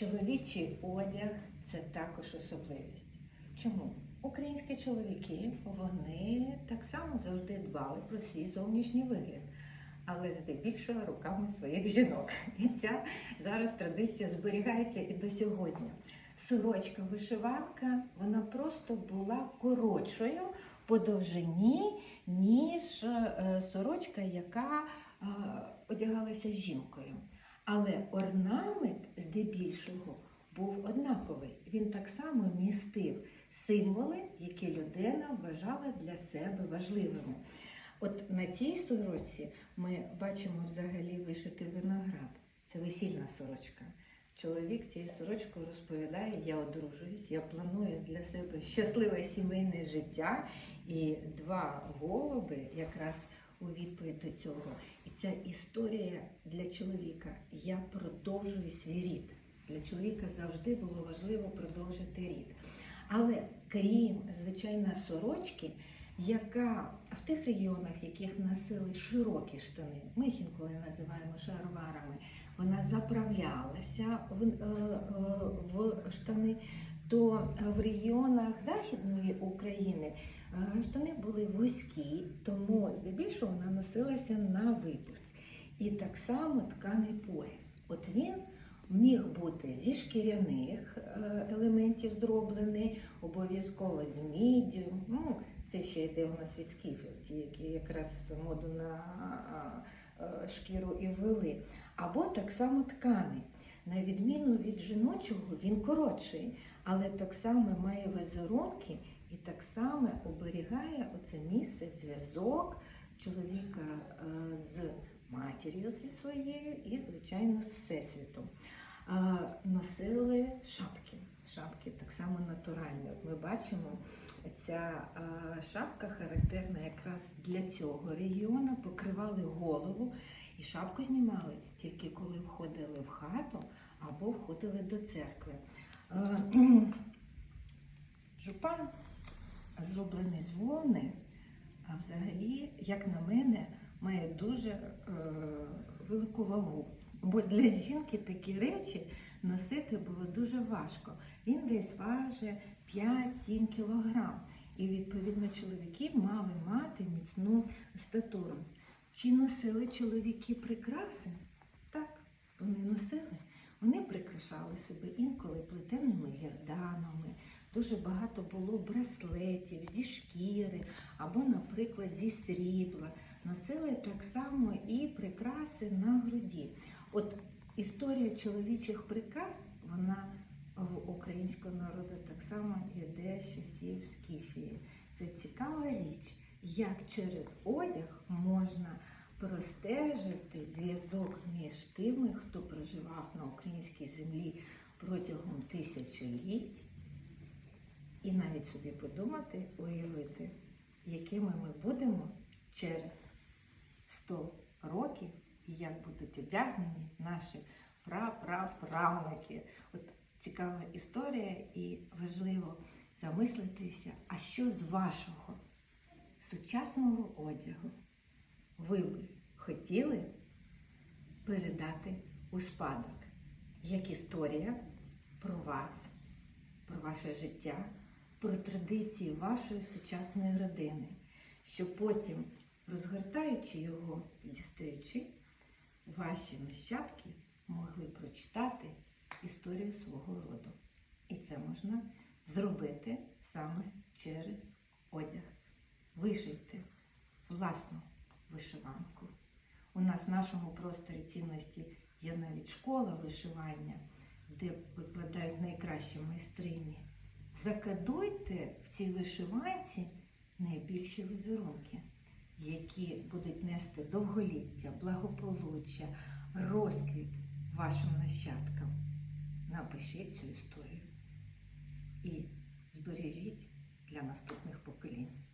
Чоловічий одяг це також особливість. Чому? Українські чоловіки вони так само завжди дбали про свій зовнішній вигляд, але здебільшого руками своїх жінок. І ця зараз традиція зберігається і до сьогодні. Сорочка вишиванка вона просто була коротшою по довжині, ніж е, сорочка, яка е, одягалася жінкою. Але орнамент здебільшого був однаковий. Він так само містив символи, які людина вважала для себе важливими. От на цій сорочці ми бачимо взагалі вишитий виноград. Це весільна сорочка. Чоловік цією сорочкою розповідає: я одружуюсь, я планую для себе щасливе сімейне життя. І два голуби якраз у відповідь до цього. І ця історія для чоловіка. Я продовжую свій рід. Для чоловіка завжди було важливо продовжити рід. Але крім звичайно сорочки, яка в тих регіонах, в яких носили широкі штани, ми їх інколи називаємо шароварами, вона заправлялася в, е, е, в штани, то в регіонах Західної України штани були вузькі, тому здебільшого вона носилася на випуск. І так само тканий пояс. От він міг бути зі шкіряних е, елементів зроблений, обов'язково з міддю. Ну, це ще йде у нас від скіфів, ті, які якраз моду на е, шкіру і ввели. Або так само тканий. На відміну від жіночого, він коротший, але так само має візерунки і так само оберігає оце місце, зв'язок чоловіка е, з матір'ю зі своєю і, звичайно, з Всесвітом. Носили шапки. Шапки так само натуральні. От ми бачимо, ця е, шапка характерна якраз для цього регіону, покривали голову і шапку знімали тільки коли входили в хату або входили до церкви. Е, Жупан зроблений з вовни, а взагалі, як на мене, має дуже е, велику вагу. Бо для жінки такі речі носити було дуже важко. Він десь важить 5-7 кілограм. І відповідно чоловіки мали мати міцну статуру. Чи носили чоловіки прикраси? Так, вони носили. Прикрашали себе інколи плетеними герданами. Дуже багато було браслетів зі шкіри або, наприклад, зі срібла. Носили так само і прикраси на груді. От історія чоловічих прикрас, вона в українського народу так само йде з часів Скіфії. Це цікава річ, як через одяг можна простежити зв'язок між тими, хто проживав на українській землі протягом тисячоліть, і навіть собі подумати, уявити, якими ми будемо через 100 років і як будуть одягнені наші прапраправники. От цікава історія, і важливо замислитися, а що з вашого сучасного одягу ви б хотіли передати у спадок як історія про вас, про ваше життя, про традиції вашої сучасної родини, щоб потім, розгортаючи його і дістаючи, ваші нащадки могли прочитати історію свого роду. І це можна зробити саме через одяг. Вишийте власну вишиванку. У нас в нашому просторі цінності є навіть школа вишивання, де викладають найкращі майстрині. Закадуйте в цій вишиванці найбільші візерунки, які будуть нести довголіття, благополуччя, розквіт вашим нащадкам. Напишіть цю історію і збережіть для наступних поколінь.